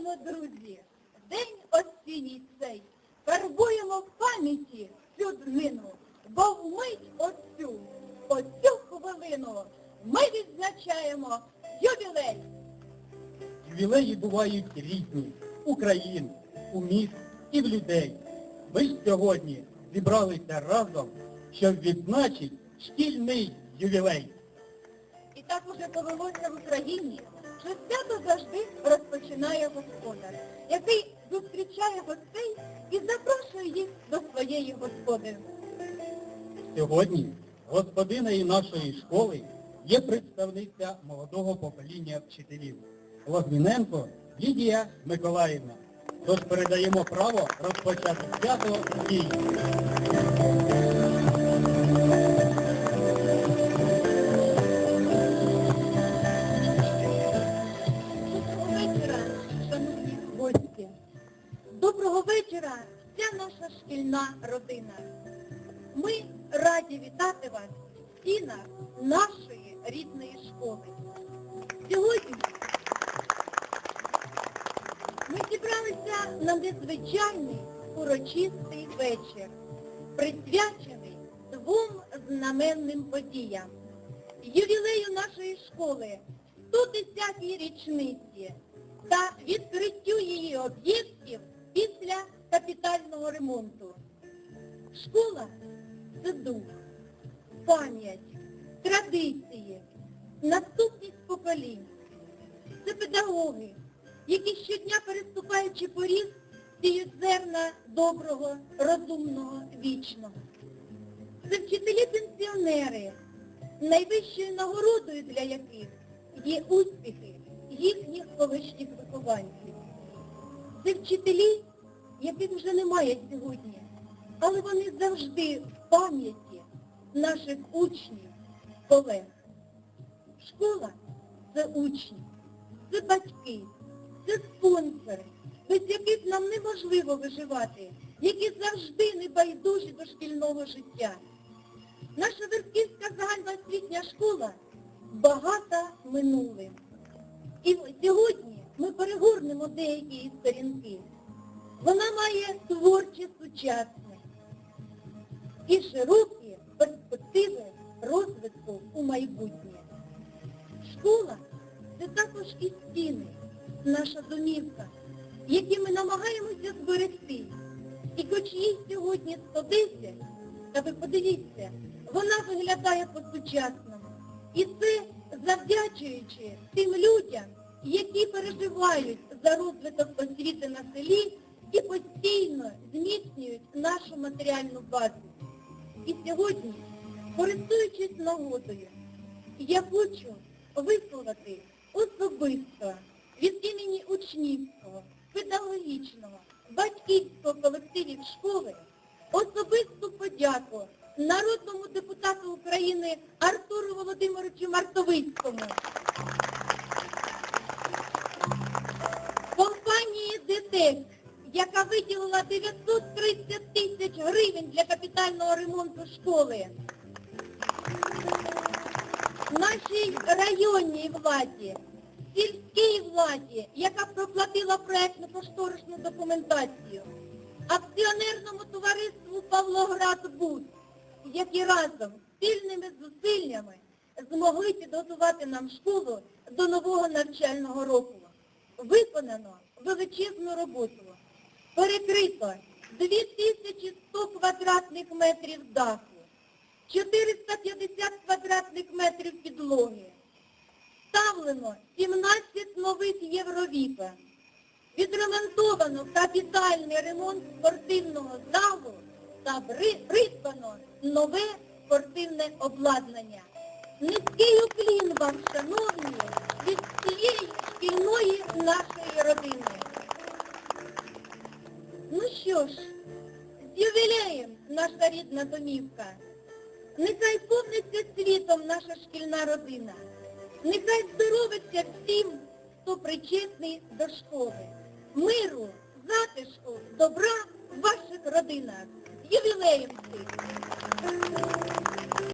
Вітаємо, друзі! День осінній цей. Фарбуємо в пам'яті цю днину, бо вмить оцю, оцю хвилину ми відзначаємо ювілей. Ювілеї бувають різні у країн, у міст і в людей. Ми ж сьогодні зібралися разом, щоб відзначити шкільний ювілей. І так уже повелося в Україні, що свято завжди розпочинає господар, який зустрічає гостей і запрошує їх до своєї господи. Сьогодні господинею нашої школи є представниця молодого покоління вчителів Логвіненко Лідія Миколаївна. Тож передаємо право розпочати свято їй. Раді вітати вас в стінах нашої рідної школи. Сьогодні ми зібралися на незвичайний урочистий вечір, присвячений двом знаменним подіям. Ювілею нашої школи 110-й річниці та відкриттю її об'єктів після капітального ремонту. Школа – це дух, пам'ять, традиції, наступність поколінь. Це педагоги, які щодня переступаючи поріг, сіють зерна доброго, розумного, вічного. Це вчителі-пенсіонери, найвищою нагородою для яких є успіхи їхніх колишніх вихованців. Це вчителі, яких вже немає сьогодні, але вони завжди в пам'яті наших учнів, колег. Школа це учні, це батьки, це спонсори, без яких нам неможливо виживати, які завжди небайдужі до шкільного життя. Наша Верхівська загальноосвітня школа багата минулим. І сьогодні ми перегорнемо деякі сторінки. Вона має творче сучасне і широкі перспективи розвитку у майбутнє. Школа це також і стіни, наша домівка, які ми намагаємося зберегти. І хоч їй сьогодні 110, та ви подивіться, вона виглядає по-сучасному. І це завдячуючи тим людям, які переживають за розвиток освіти на селі і постійно зміцнюють нашу матеріальну базу. І сьогодні, користуючись нагодою, я хочу висловити особисто від імені учнівського, педагогічного, батьківського колективів школи особисту подяку народному депутату України Артуру Володимировичу Мартовицькому, компанії ДТЕК, яка виділила 930 тисяч гривень для капітального ремонту школи, нашій районній владі, сільській владі, яка проплатила проєктну кошторисну документацію, акціонерному товариству Павлоградбуд, які разом спільними зусиллями змогли підготувати нам школу до нового навчального року. Виконано величезну роботу. Перекрито 2100 квадратних метрів даху, 450 квадратних метрів підлоги. Вставлено 17 нових євровікон. Відремонтовано капітальний ремонт спортивного залу та придбано нове спортивне обладнання. Низький уклін вам, шановні, від всієї шкільної нашої родини. Ну ж, з ювілеєм наша рідна домівка. Нехай повниться світом наша шкільна родина. Нехай здоровиться всім, хто причетний до школи. Миру, затишку, добра в ваших родинах. З Ювілеєм всіх!